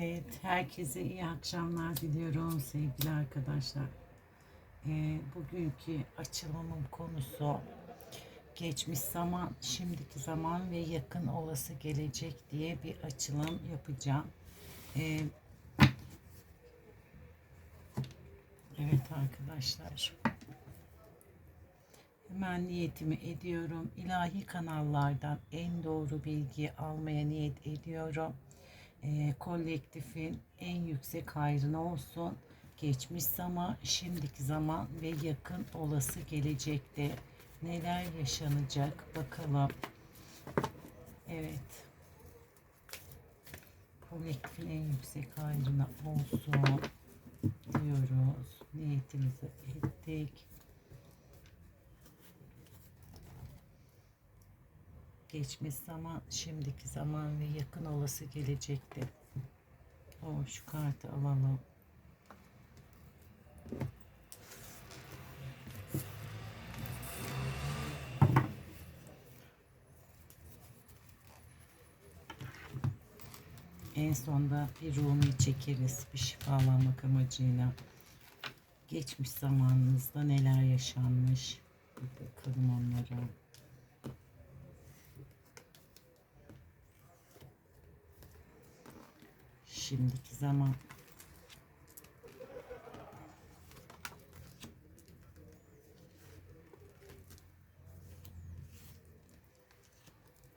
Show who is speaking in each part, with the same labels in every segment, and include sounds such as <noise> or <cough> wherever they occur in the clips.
Speaker 1: Evet, herkese iyi akşamlar diliyorum sevgili arkadaşlar. Ee, bugünkü açılımın konusu geçmiş zaman, şimdiki zaman ve yakın olası gelecek diye bir açılım yapacağım. Ee, evet arkadaşlar. Hemen niyetimi ediyorum. İlahi kanallardan en doğru bilgiyi almaya niyet ediyorum e, kolektifin en yüksek hayrına olsun. Geçmiş zaman, şimdiki zaman ve yakın olası gelecekte neler yaşanacak bakalım. Evet. Kolektifin en yüksek hayrına olsun diyoruz. Niyetimizi ettik. Geçmiş zaman, şimdiki zaman ve yakın olası gelecekte. O şu kartı alalım. En sonda bir Rumi çekeriz bir şifalanmak amacıyla. Geçmiş zamanınızda neler yaşanmış. Bakalım onlara. Şimdiki zaman.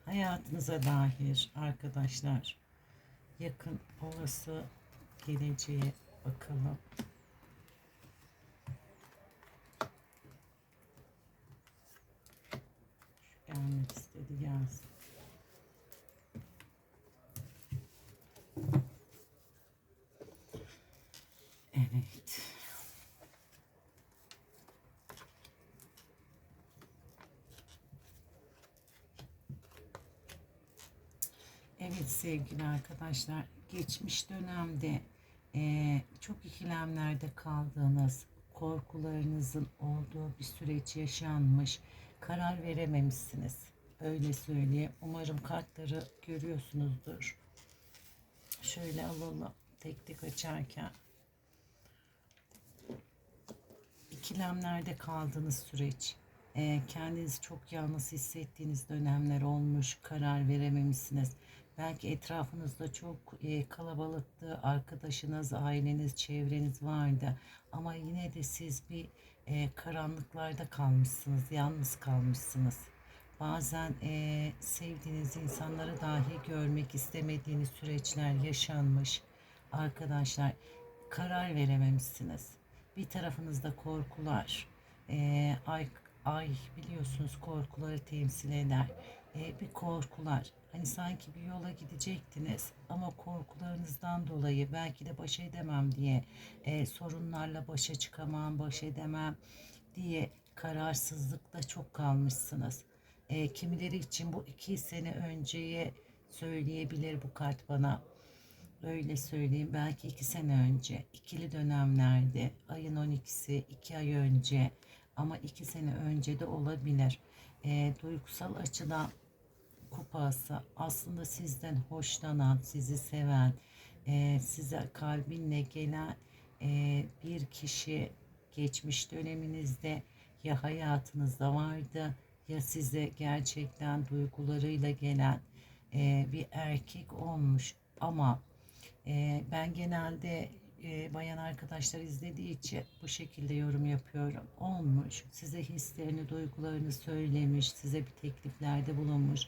Speaker 1: Hayatınıza dair arkadaşlar yakın olası geleceğe bakalım. Şu gelmek istedi gelsin. Evet. Evet sevgili arkadaşlar, geçmiş dönemde eee, çok ikilemlerde kaldığınız, korkularınızın olduğu bir süreç yaşanmış, karar verememişsiniz. Öyle söyleyeyim. Umarım kartları görüyorsunuzdur. Şöyle alalım tek tek açarken ikilemlerde kaldığınız süreç, e, kendinizi çok yalnız hissettiğiniz dönemler olmuş, karar verememişsiniz. Belki etrafınızda çok e, kalabalıktı, arkadaşınız, aileniz, çevreniz vardı. Ama yine de siz bir e, karanlıklarda kalmışsınız, yalnız kalmışsınız. Bazen e, sevdiğiniz insanları dahi görmek istemediğiniz süreçler yaşanmış. Arkadaşlar karar verememişsiniz bir tarafınızda korkular. Ee, ay, ay biliyorsunuz korkuları temsil eder. Ee, bir korkular. Hani sanki bir yola gidecektiniz ama korkularınızdan dolayı belki de baş edemem diye e, sorunlarla başa çıkamam, baş edemem diye kararsızlıkta çok kalmışsınız. E, kimileri için bu iki sene önceye söyleyebilir bu kart bana öyle söyleyeyim belki iki sene önce ikili dönemlerde ayın 12'si iki ay önce ama iki sene önce de olabilir. E, duygusal açıdan kupası aslında sizden hoşlanan, sizi seven, e, size kalbinle gelen e, bir kişi geçmiş döneminizde ya hayatınızda vardı ya size gerçekten duygularıyla gelen e, bir erkek olmuş ama e, ben genelde e, bayan arkadaşlar izlediği için bu şekilde yorum yapıyorum. Olmuş, size hislerini, duygularını söylemiş, size bir tekliflerde bulunmuş.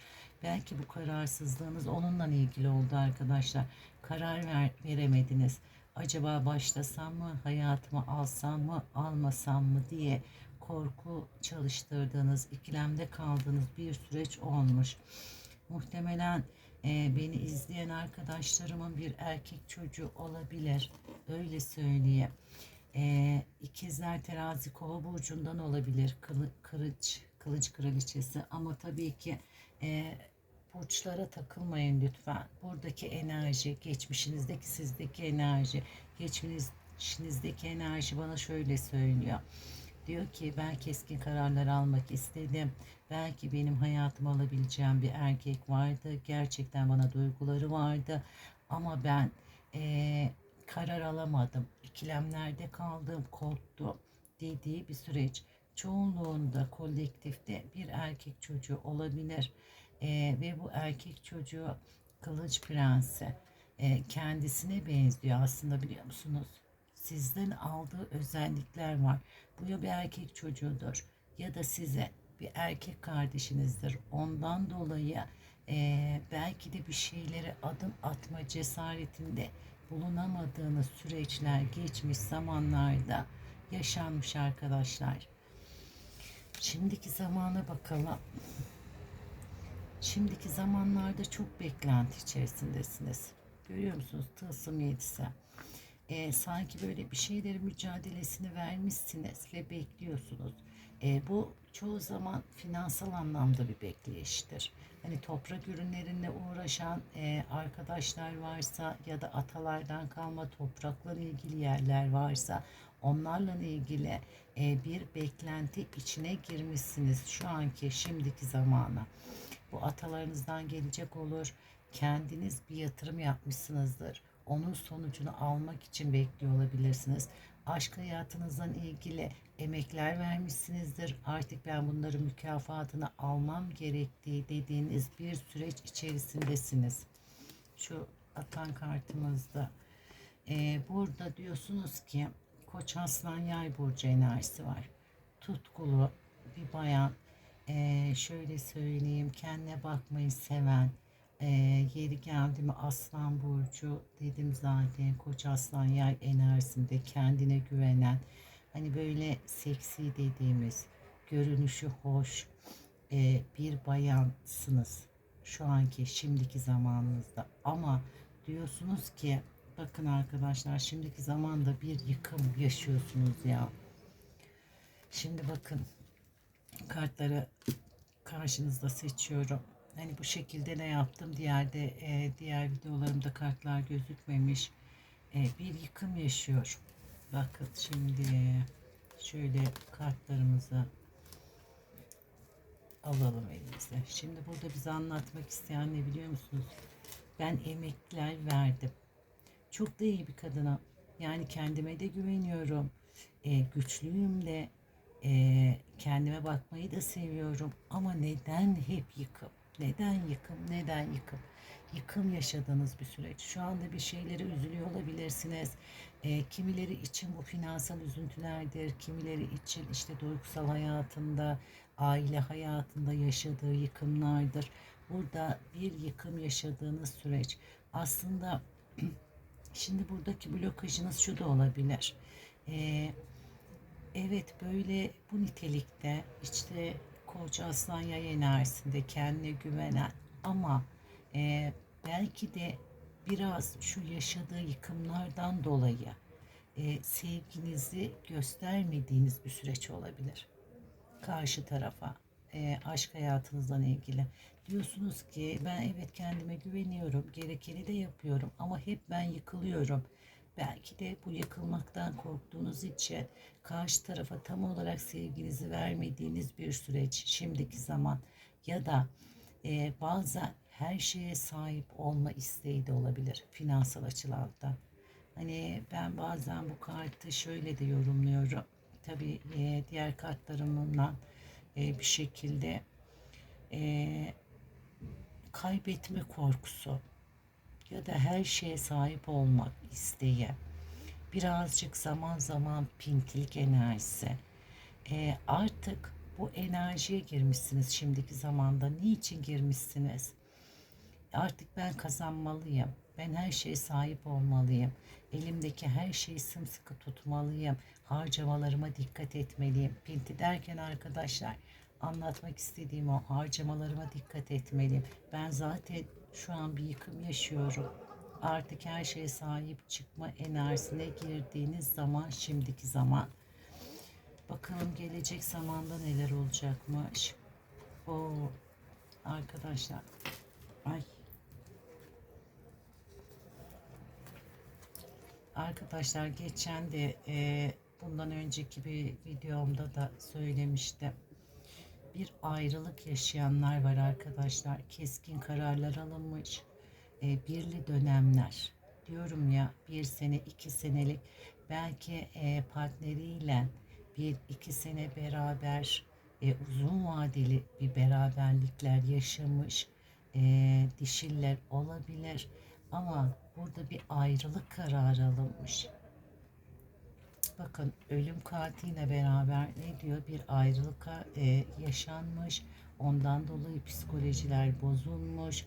Speaker 1: Belki bu kararsızlığınız onunla ilgili oldu arkadaşlar. Karar ver, veremediniz. Acaba başlasam mı, hayatımı alsam mı, almasam mı diye korku çalıştırdığınız, ikilemde kaldığınız bir süreç olmuş. Muhtemelen e, beni izleyen arkadaşlarımın bir erkek çocuğu olabilir. Öyle söyleyeyim. E, ikizler terazi kova burcundan olabilir. Kılı, kılıç, kılıç kraliçesi ama tabii ki e, burçlara takılmayın lütfen. Buradaki enerji, geçmişinizdeki sizdeki enerji, geçmişinizdeki enerji bana şöyle söylüyor. Diyor ki ben keskin kararlar almak istedim. Belki benim hayatımı alabileceğim bir erkek vardı. Gerçekten bana duyguları vardı. Ama ben e, karar alamadım, ikilemlerde kaldım, korktum dediği bir süreç. Çoğunluğunda kolektifte bir erkek çocuğu olabilir E, ve bu erkek çocuğu kılıç prensi e, kendisine benziyor aslında biliyor musunuz? Sizden aldığı özellikler var. Bu ya bir erkek çocuğudur ya da size bir erkek kardeşinizdir. Ondan dolayı e, belki de bir şeylere adım atma cesaretinde bulunamadığınız süreçler geçmiş zamanlarda yaşanmış arkadaşlar. Şimdiki zamana bakalım. Şimdiki zamanlarda çok beklenti içerisindesiniz. Görüyor musunuz? Tılsım yedisi. Ee, sanki böyle bir şeylerin mücadelesini vermişsiniz ve bekliyorsunuz. Ee, bu çoğu zaman finansal anlamda bir bekleyiştir. Hani toprak ürünlerinle uğraşan e, arkadaşlar varsa ya da atalardan kalma toprakla ilgili yerler varsa onlarla ilgili e, bir beklenti içine girmişsiniz şu anki şimdiki zamana. Bu atalarınızdan gelecek olur. Kendiniz bir yatırım yapmışsınızdır. Onun sonucunu almak için bekliyor olabilirsiniz. Aşk hayatınızdan ilgili emekler vermişsinizdir. Artık ben bunların mükafatını almam gerektiği dediğiniz bir süreç içerisindesiniz. Şu atan kartımızda. Ee, burada diyorsunuz ki Koç Aslan Yay burcu enerjisi var. Tutkulu bir bayan. Ee, şöyle söyleyeyim kendine bakmayı seven, yeri geldi Aslan Burcu dedim zaten. Koç Aslan Yay enerjisinde kendine güvenen hani böyle seksi dediğimiz görünüşü hoş e, bir bayansınız şu anki şimdiki zamanınızda. Ama diyorsunuz ki bakın arkadaşlar şimdiki zamanda bir yıkım yaşıyorsunuz ya. Şimdi bakın kartları karşınızda seçiyorum hani bu şekilde ne yaptım? Diğer de e, diğer videolarımda kartlar gözükmemiş. E, bir yıkım yaşıyor. Bakın şimdi şöyle kartlarımızı alalım elimize. Şimdi burada bize anlatmak isteyen ne biliyor musunuz? Ben emekler verdim. Çok da iyi bir kadına. Yani kendime de güveniyorum. E, güçlüyüm de. E, kendime bakmayı da seviyorum. Ama neden hep yıkım neden yıkım? Neden yıkım? Yıkım yaşadığınız bir süreç. Şu anda bir şeylere üzülüyor olabilirsiniz. E, kimileri için bu finansal üzüntülerdir. Kimileri için işte duygusal hayatında, aile hayatında yaşadığı yıkımlardır. Burada bir yıkım yaşadığınız süreç. Aslında <clears throat> şimdi buradaki blokajınız şu da olabilir. E, evet böyle bu nitelikte işte Koç aslan yay enerjisinde kendine güvenen ama e, belki de biraz şu yaşadığı yıkımlardan dolayı e, sevginizi göstermediğiniz bir süreç olabilir. Karşı tarafa e, aşk hayatınızla ilgili. Diyorsunuz ki ben evet kendime güveniyorum, gerekeni de yapıyorum ama hep ben yıkılıyorum Belki de bu yıkılmaktan korktuğunuz için karşı tarafa tam olarak sevginizi vermediğiniz bir süreç şimdiki zaman ya da e, bazen her şeye sahip olma isteği de olabilir finansal açılardan. Hani ben bazen bu kartı şöyle de yorumluyorum. Tabii e, diğer kartlarımla e, bir şekilde e, kaybetme korkusu ya da her şeye sahip olmak isteği, birazcık zaman zaman pintilik enerjisi. E, artık bu enerjiye girmişsiniz şimdiki zamanda. Niçin girmişsiniz? Artık ben kazanmalıyım. Ben her şeye sahip olmalıyım. Elimdeki her şeyi sımsıkı tutmalıyım. Harcamalarıma dikkat etmeliyim. Pinti derken arkadaşlar anlatmak istediğim o harcamalarıma dikkat etmeliyim. Ben zaten şu an bir yıkım yaşıyorum. Artık her şeye sahip çıkma enerjisine girdiğiniz zaman şimdiki zaman. Bakalım gelecek zamanda neler olacakmış. O arkadaşlar. Ay. Arkadaşlar geçen de e, bundan önceki bir videomda da söylemiştim bir ayrılık yaşayanlar var arkadaşlar. Keskin kararlar alınmış. E, birli dönemler. diyorum ya bir sene iki senelik belki e, partneriyle bir iki sene beraber e, uzun vadeli bir beraberlikler yaşamış e, dişiller olabilir ama burada bir ayrılık kararı alınmış. Bakın ölüm kartıyla beraber ne diyor? Bir ayrılık e, yaşanmış. Ondan dolayı psikolojiler bozulmuş.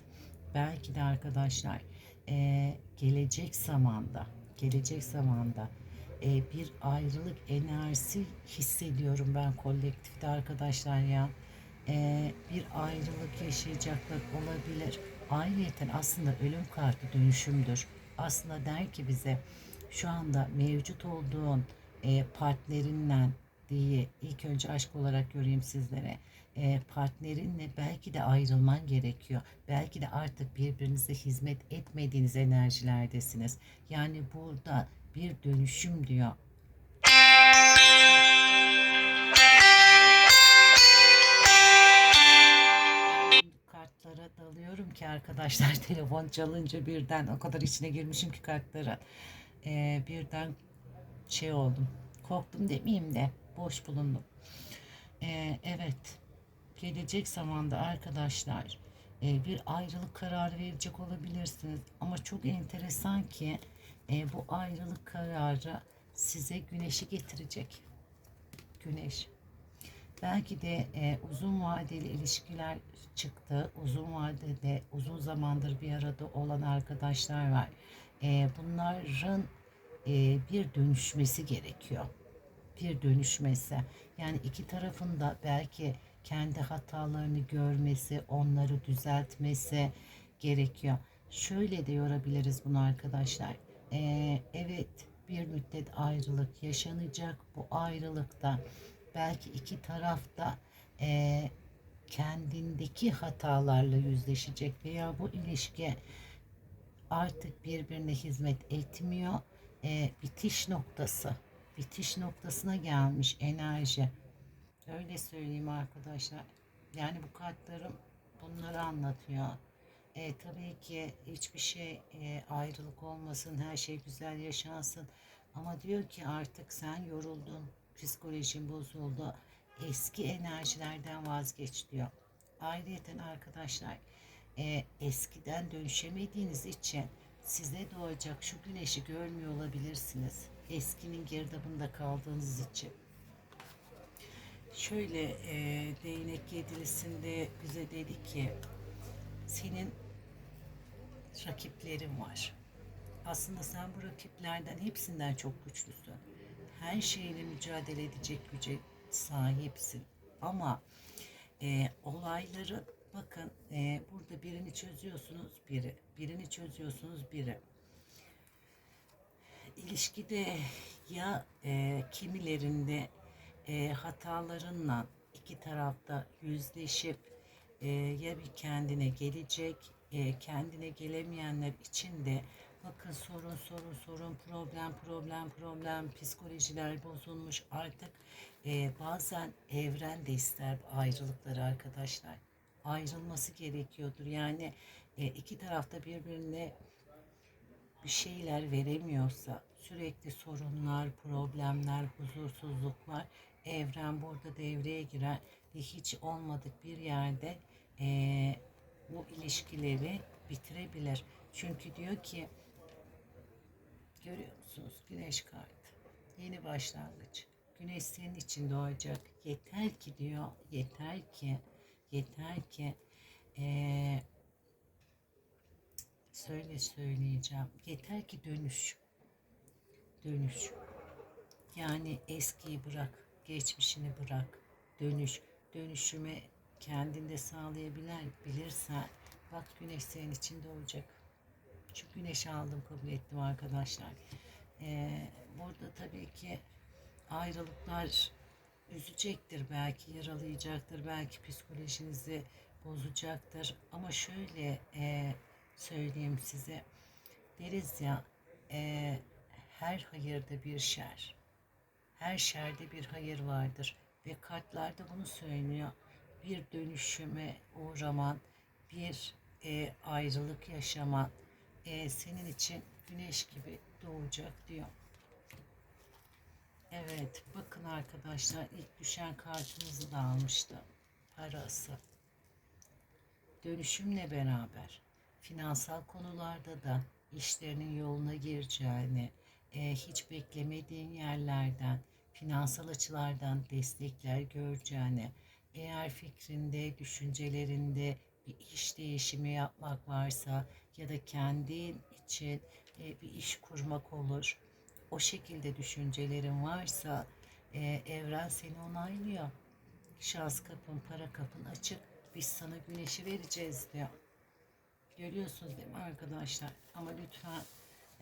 Speaker 1: Belki de arkadaşlar e, gelecek zamanda, gelecek zamanda e, bir ayrılık enerjisi hissediyorum ben kolektifte arkadaşlar ya. E, bir ayrılık yaşayacaklar olabilir. Ayrıyeten aslında ölüm kartı dönüşümdür. Aslında der ki bize şu anda mevcut olduğun e, partnerinle diye ilk önce aşk olarak göreyim sizlere. E, partnerinle belki de ayrılman gerekiyor. Belki de artık birbirinize hizmet etmediğiniz enerjilerdesiniz. Yani burada bir dönüşüm diyor. kartlara dalıyorum ki arkadaşlar <laughs> telefon çalınca birden o kadar içine girmişim ki kartlara. Ee, birden şey oldum. Korktum demeyeyim de boş bulundum. Ee, evet. Gelecek zamanda arkadaşlar e, bir ayrılık kararı verecek olabilirsiniz. Ama çok enteresan ki e, bu ayrılık kararı size güneşi getirecek. Güneş. Belki de e, uzun vadeli ilişkiler çıktı. Uzun vadede uzun zamandır bir arada olan arkadaşlar var. E, bunların e, bir dönüşmesi gerekiyor. Bir dönüşmesi. Yani iki tarafın da belki kendi hatalarını görmesi, onları düzeltmesi gerekiyor. Şöyle de yorabiliriz bunu arkadaşlar. Ee, evet bir müddet ayrılık yaşanacak. Bu ayrılıkta belki iki tarafta e, kendindeki hatalarla yüzleşecek veya bu ilişki artık birbirine hizmet etmiyor. E, bitiş noktası, bitiş noktasına gelmiş enerji. Öyle söyleyeyim arkadaşlar. Yani bu kartlarım bunları anlatıyor. E, tabii ki hiçbir şey e, ayrılık olmasın, her şey güzel yaşansın. Ama diyor ki artık sen yoruldun, psikolojin bozuldu, eski enerjilerden vazgeç diyor. Ayrıyeten arkadaşlar e, eskiden dönüşemediğiniz için size doğacak şu güneşi görmüyor olabilirsiniz. Eskinin girdabında kaldığınız için. Şöyle e, değnek yedilisinde bize dedi ki senin rakiplerin var. Aslında sen bu rakiplerden hepsinden çok güçlüsün. Her şeyle mücadele edecek güce sahipsin. Ama e, olayları bakın e, burada birini çözüyorsunuz biri, birini çözüyorsunuz biri. İlişkide ya e, kimilerinde e, hatalarınla iki tarafta yüzleşip e, ya bir kendine gelecek, e, kendine gelemeyenler için de bakın sorun sorun sorun problem problem problem psikolojiler bozulmuş artık e, bazen evren de ister ayrılıkları arkadaşlar ayrılması gerekiyordur yani e, iki tarafta birbirine bir şeyler veremiyorsa sürekli sorunlar, problemler, huzursuzluklar evren burada devreye girer ve hiç olmadık bir yerde e, bu ilişkileri bitirebilir. Çünkü diyor ki görüyor musunuz güneş kartı yeni başlangıç. Güneş senin için doğacak. Yeter ki diyor yeter ki yeter ki e, söyle söyleyeceğim. Yeter ki dönüş. Dönüş. Yani eskiyi bırak geçmişini bırak. Dönüş, dönüşümü kendinde sağlayabilir bilirsen bak güneş senin için doğacak. Şu güneşi aldım kabul ettim arkadaşlar. Ee, burada tabii ki ayrılıklar üzecektir belki yaralayacaktır belki psikolojinizi bozacaktır ama şöyle e, söyleyeyim size deriz ya e, her hayırda bir şer her şerde bir hayır vardır ve kartlarda bunu söylüyor. Bir dönüşüme uğraman, bir e, ayrılık yaşaman, e, senin için güneş gibi doğacak diyor. Evet, bakın arkadaşlar ilk düşen kartımızı da almıştım. Parası. Dönüşümle beraber finansal konularda da işlerinin yoluna gireceğini, e, hiç beklemediğin yerlerden, finansal açılardan destekler göreceğini, eğer fikrinde, düşüncelerinde bir iş değişimi yapmak varsa ya da kendin için e, bir iş kurmak olur. O şekilde düşüncelerin varsa e, evren seni onaylıyor. Şans kapın, para kapın açık. Biz sana güneşi vereceğiz diyor. Görüyorsunuz değil mi arkadaşlar? Ama lütfen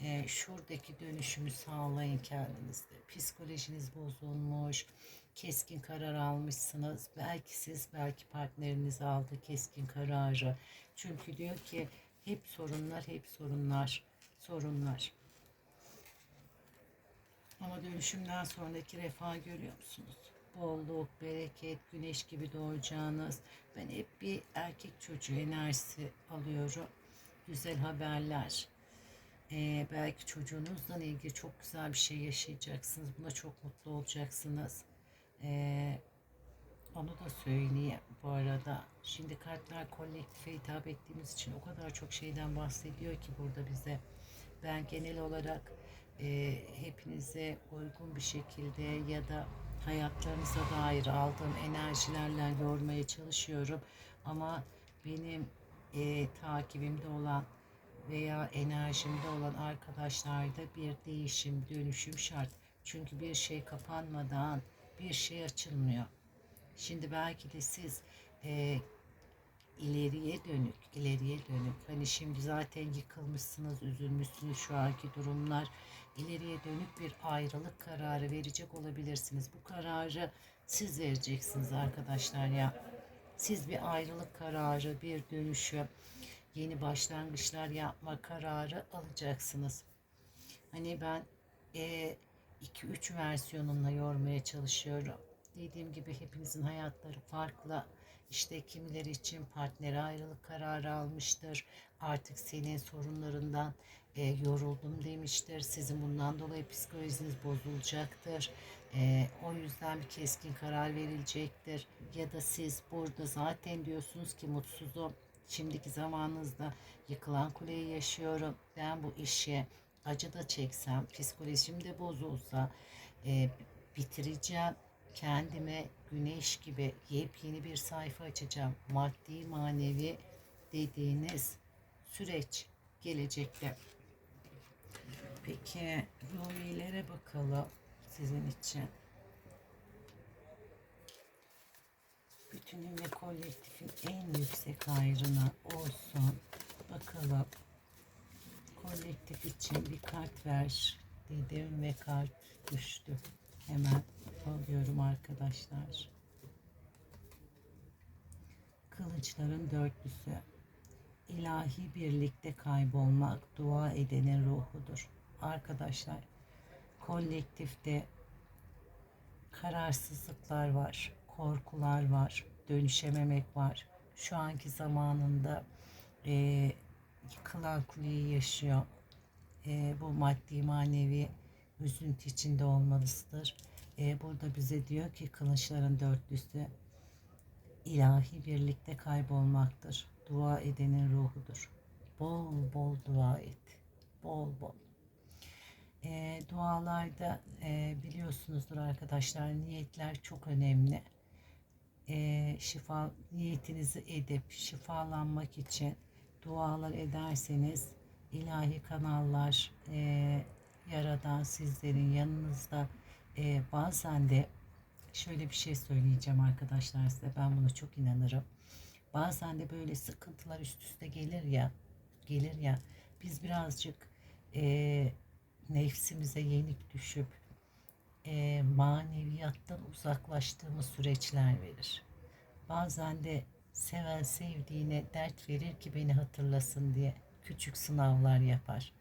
Speaker 1: e, şuradaki dönüşümü sağlayın kendinizde. Psikolojiniz bozulmuş, keskin karar almışsınız. Belki siz, belki partneriniz aldı keskin kararı. Çünkü diyor ki hep sorunlar, hep sorunlar, sorunlar. Ama dönüşümden sonraki refah görüyor musunuz? Bolluk, bereket, güneş gibi doğacağınız. Ben hep bir erkek çocuğu enerjisi alıyorum. Güzel haberler. Ee, belki çocuğunuzla ilgili çok güzel bir şey yaşayacaksınız. Buna çok mutlu olacaksınız. Ee, onu da söyleyeyim bu arada. Şimdi kartlar kolektife hitap ettiğimiz için o kadar çok şeyden bahsediyor ki burada bize. Ben genel olarak e, hepinize uygun bir şekilde ya da hayatlarınıza dair aldığım enerjilerle yormaya çalışıyorum. Ama benim e, takibimde olan veya enerjimde olan arkadaşlarda bir değişim, dönüşüm şart. Çünkü bir şey kapanmadan bir şey açılmıyor. Şimdi belki de siz e, ileriye dönük, ileriye dönük. Hani şimdi zaten yıkılmışsınız, üzülmüşsünüz şu anki durumlar. İleriye dönük bir ayrılık kararı verecek olabilirsiniz. Bu kararı siz vereceksiniz arkadaşlar ya. Siz bir ayrılık kararı, bir dönüşü, yeni başlangıçlar yapma kararı alacaksınız. Hani ben 2-3 e, versiyonumla yormaya çalışıyorum. Dediğim gibi hepinizin hayatları farklı. İşte kimileri için partneri ayrılık kararı almıştır. Artık senin sorunlarından e, yoruldum demiştir. Sizin bundan dolayı psikolojiniz bozulacaktır. E, o yüzden bir keskin karar verilecektir. Ya da siz burada zaten diyorsunuz ki mutsuzum. Şimdiki zamanınızda yıkılan kuleyi yaşıyorum. Ben bu işe acı da çeksem, psikolojim de bozulsa e, bitireceğim kendime güneş gibi yepyeni bir sayfa açacağım. Maddi manevi dediğiniz süreç gelecekte. Peki Ruhi'lere bakalım sizin için. Bütünün ve kolektifin en yüksek ayrına olsun. Bakalım kolektif için bir kart ver dedim ve kart düştü. Hemen alıyorum arkadaşlar. Kılıçların dörtlüsü. İlahi birlikte kaybolmak dua edenin ruhudur. Arkadaşlar kolektifte kararsızlıklar var, korkular var, dönüşememek var. Şu anki zamanında e, yıkılan kuleyi yaşıyor. E, bu maddi manevi üzüntü içinde olmalısıdır. E, burada bize diyor ki kılıçların dörtlüsü ilahi birlikte kaybolmaktır. Dua edenin ruhudur. Bol bol dua et. Bol bol. E, dualarda e, biliyorsunuzdur arkadaşlar niyetler çok önemli. E, şifa niyetinizi edip şifalanmak için dualar ederseniz ilahi kanallar e, yaradan sizlerin yanınızda e, bazen de şöyle bir şey söyleyeceğim arkadaşlar size ben buna çok inanırım. Bazen de böyle sıkıntılar üst üste gelir ya gelir ya biz birazcık e, nefsimize yenik düşüp e, maneviyattan uzaklaştığımız süreçler verir. Bazen de seven sevdiğine dert verir ki beni hatırlasın diye küçük sınavlar yapar.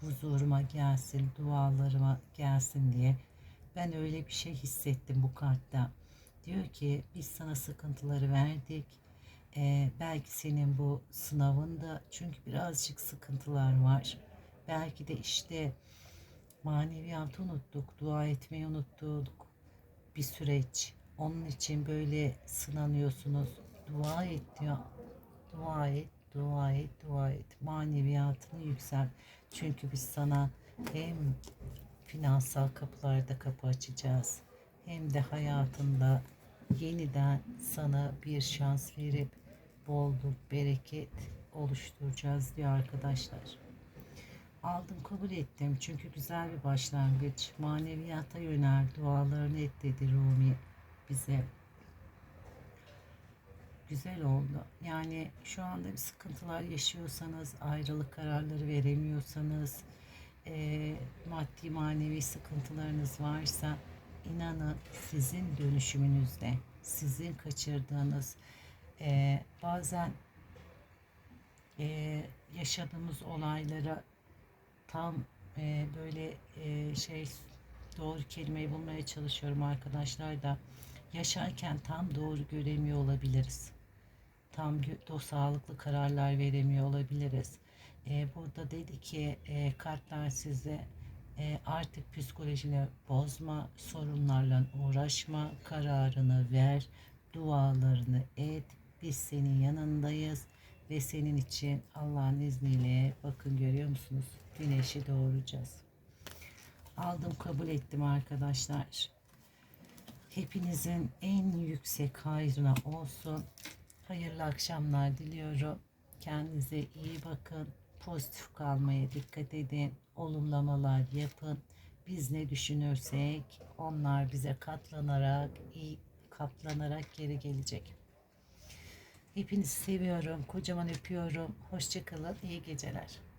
Speaker 1: Huzuruma gelsin, dualarıma gelsin diye ben öyle bir şey hissettim bu kartta. Diyor ki biz sana sıkıntıları verdik. Ee, belki senin bu sınavında çünkü birazcık sıkıntılar var. Belki de işte maneviyatı unuttuk, dua etmeyi unuttuk bir süreç. Onun için böyle sınanıyorsunuz. Dua et diyor. Dua et, dua et, dua et. Maneviyatını yüksel. Çünkü biz sana hem finansal kapılarda kapı açacağız. Hem de hayatında yeniden sana bir şans verip bolluk, bereket oluşturacağız diyor arkadaşlar. Aldım kabul ettim çünkü güzel bir başlangıç. Maneviyata yönel, dualarını et dedi Rumi bize. Güzel oldu. Yani şu anda bir sıkıntılar yaşıyorsanız, ayrılık kararları veremiyorsanız, eee, maddi manevi sıkıntılarınız varsa inanın sizin dönüşümünüzde, sizin kaçırdığınız eee, bazen eee, yaşadığımız olaylara tam eee, böyle eee, şey doğru kelimeyi bulmaya çalışıyorum arkadaşlar da yaşarken tam doğru göremiyor olabiliriz. Tam do sağlıklı kararlar veremiyor olabiliriz. Eee, burada dedi ki eee kartlar size artık psikolojini bozma, sorunlarla uğraşma, kararını ver, dualarını et. Biz senin yanındayız ve senin için Allah'ın izniyle bakın görüyor musunuz? Güneşi doğuracağız. Aldım kabul ettim arkadaşlar. Hepinizin en yüksek hayrına olsun. Hayırlı akşamlar diliyorum. Kendinize iyi bakın. Pozitif kalmaya dikkat edin. Olumlamalar yapın. Biz ne düşünürsek onlar bize katlanarak, iyi katlanarak geri gelecek. Hepinizi seviyorum. Kocaman öpüyorum. Hoşçakalın. İyi geceler.